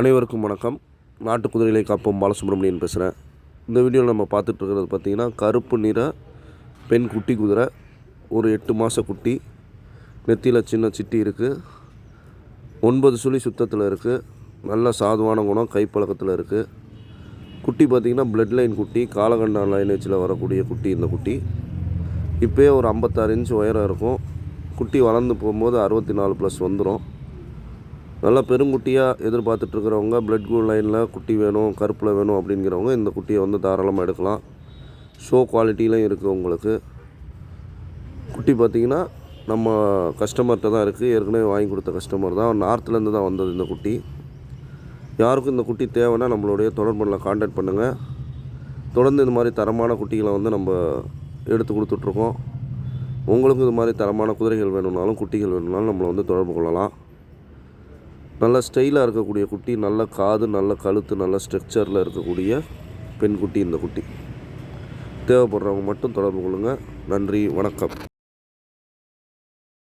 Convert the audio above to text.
அனைவருக்கும் வணக்கம். நாட்டு குதிரைகளை காப்போம். பாலசுப்ரமணியன் பேசுகிறேன் இந்த வீடியோவில் நம்ம பார்த்துட்ருக்கிறது பார்த்திங்கன்னா கருப்பு நிற பெண் குட்டி குதிரை ஒரு எட்டு மாத குட்டி நெத்தியில் சின்ன சிட்டி இருக்குது ஒன்பது சுழி சுத்தத்தில் இருக்குது நல்ல சாதுவான குணம் கைப்பழக்கத்தில் இருக்குது குட்டி பார்த்திங்கன்னா பிளட் லைன் குட்டி காலகண்டா லைனேஜில் வரக்கூடிய குட்டி இந்த குட்டி. இப்போயே ஒரு ஐம்பத்தாறு இன்ச் உயரம் இருக்கும். குட்டி வளர்ந்து போகும்போது அறுபத்தி நாலு ப்ளஸ் வந்துடும் நல்லா பெருங்குட்டியாக எதிர்பார்த்துட்ருக்கிறவங்க பிளட் குரூப் லைனில் குட்டி வேணும் கருப்பில் வேணும் அப்படிங்கிறவங்க இந்த குட்டியை வந்து தாராளமாக எடுக்கலாம். ஷோ குவாலிட்டிலையும் இருக்குது உங்களுக்கு. குட்டி பார்த்திங்கன்னா நம்ம கஸ்டமர்கிட்ட தான் இருக்குது ஏற்கனவே வாங்கி கொடுத்த கஸ்டமர் தான். நார்த்துலேருந்து தான் வந்தது இந்த குட்டி. யாருக்கும் இந்த குட்டி தேவைன்னா நம்மளுடைய தொடர்பில் காண்டாக்ட் பண்ணுங்கள் தொடர்ந்து இந்த மாதிரி தரமான குட்டிகளை வந்து நம்ம எடுத்து கொடுத்துட்ருக்கோம். உங்களுக்கும் இது மாதிரி தரமான குதிரைகள் வேணும்னாலும் குட்டிகள் வேணும்னாலும் நம்மளை வந்து தொடர்பு கொள்ளலாம். நல்ல ஸ்டைலாக இருக்கக்கூடிய குட்டி நல்ல காது நல்ல கழுத்து நல்ல ஸ்ட்ரக்சரில் இருக்கக்கூடிய பெண் குட்டி இந்த குட்டி. தேவைப்படுறவங்க மட்டும் தொடர்பு கொள்ளுங்கள் நன்றி வணக்கம்.